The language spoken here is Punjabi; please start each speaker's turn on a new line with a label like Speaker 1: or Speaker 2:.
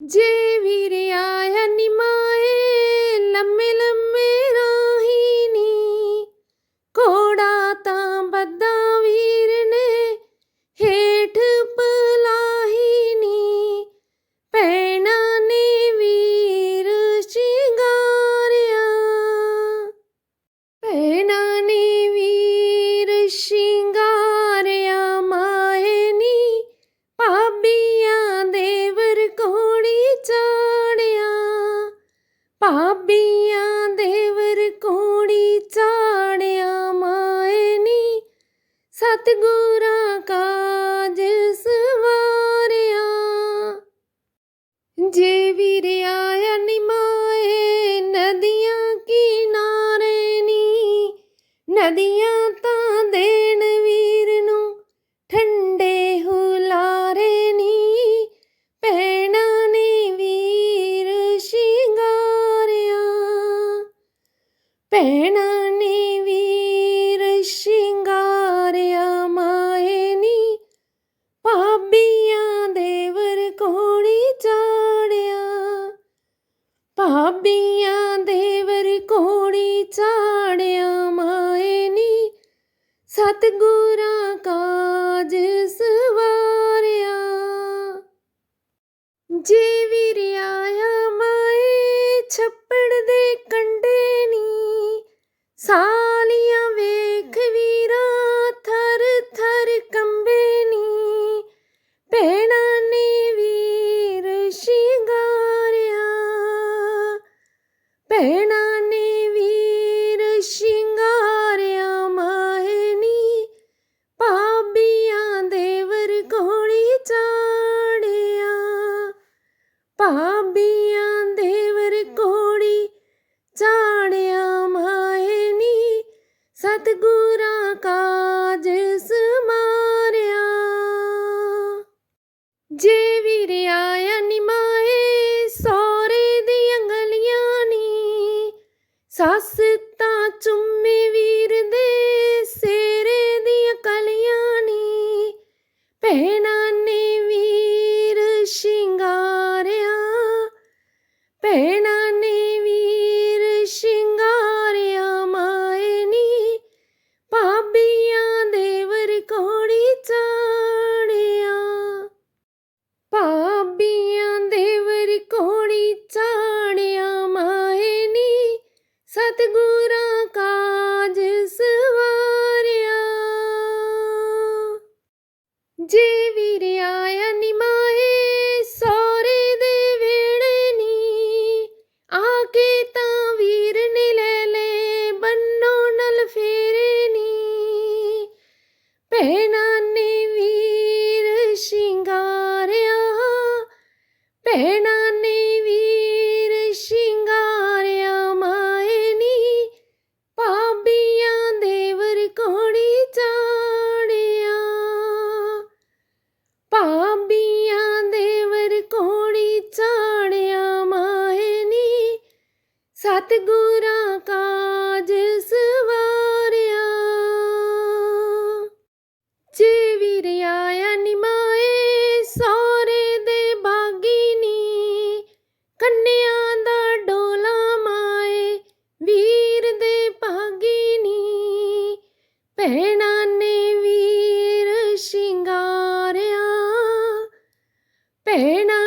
Speaker 1: ਜੇ ਭਾਬੀਆਂ ਦੇਵਰ ਕੋੜੀ ਚਾੜਿਆ ਮਾਏ ਨੀ। ਸਤਿਗੁਰਾਂ ਕਾਜ ਸਵਾਰਿਆ। ਜੇ ਵੀਰ ਆਇਆ ਨਿਮਾਏ ਨਦੀਆਂ ਕਿਨਾਰੇ ਨੀ। ਨਦੀਆਂ ਨੇ ਵੀਰ ਸ਼ਿੰਗਾਰਿਆ ਮਾਇਨੀ ਭਾਬੀਆਂ ਦੇਵਰ ਕੋੜੀ ਚਾੜਿਆ। ਭਾਬੀਆਂ ਦੇਵਰ ਕੋੜੀ ਚਾੜਿਆ ਮਾਇਨੀ ਸਤਿਗੁਰਾਂ ਕਾਜ ਸਵਾਰਿਆ। ਜੇ ਵੀਰ ਸਾਲੀਆਂ ਵੇਖ ਵੀਰਾ ਥਰ ਥਰ ਕੰਬੇ ਨੀ ਭੈਣਾ ਨੇ ਵੀਰ ਸ਼ਿੰਗਾਰਿਆ ਭੈਣਾ ਸਤਿਗੁਰਾਂ ਕਾਜ ਮਾਰਿਆ ਜੇ ਵੀਰਿਆ ਆਇਆ ਨਿਮਾਏ ਸੋਰੇ ਦੀਆਂ ਗਲੀਆਂ ਨੀ। ਸੱਸ ਤਾਂ ਚੁੰਮੇ ਵੀਰ ਦੇ ਸੇਰੇ ਦੀਆਂ ਕਲੀਆਂ ਨੀ। ਭੈਣਾਂ ਭੈਣਾਂ ਨੇ ਵੀਰ ਸ਼ਿੰਗਾਰਿਆ, ਭੈਣਾਂ ਨੇ ਵੀਰ ਸ਼ਿੰਗਾਰਿਆ ਮਾਏ ਨੀ ਭਾਬੀਆਂ ਦੇਵਰ ਕੋੜੀ ਚਾੜਿਆ? ਭਾਬੀਆਂ ਦੇਵਰ ਕੋੜੀ ਚਾੜਿਆ ਮਾਏ ਨੀ ਸਤਿਗੁਰਾਂ ਕਾਜ ਸਵਾਰਿਆ ਭੈਣਾਂ ਨੇ ਵੀਰ ਸ਼ਿੰਗਾਰਿਆ। ਭੈਣਾਂ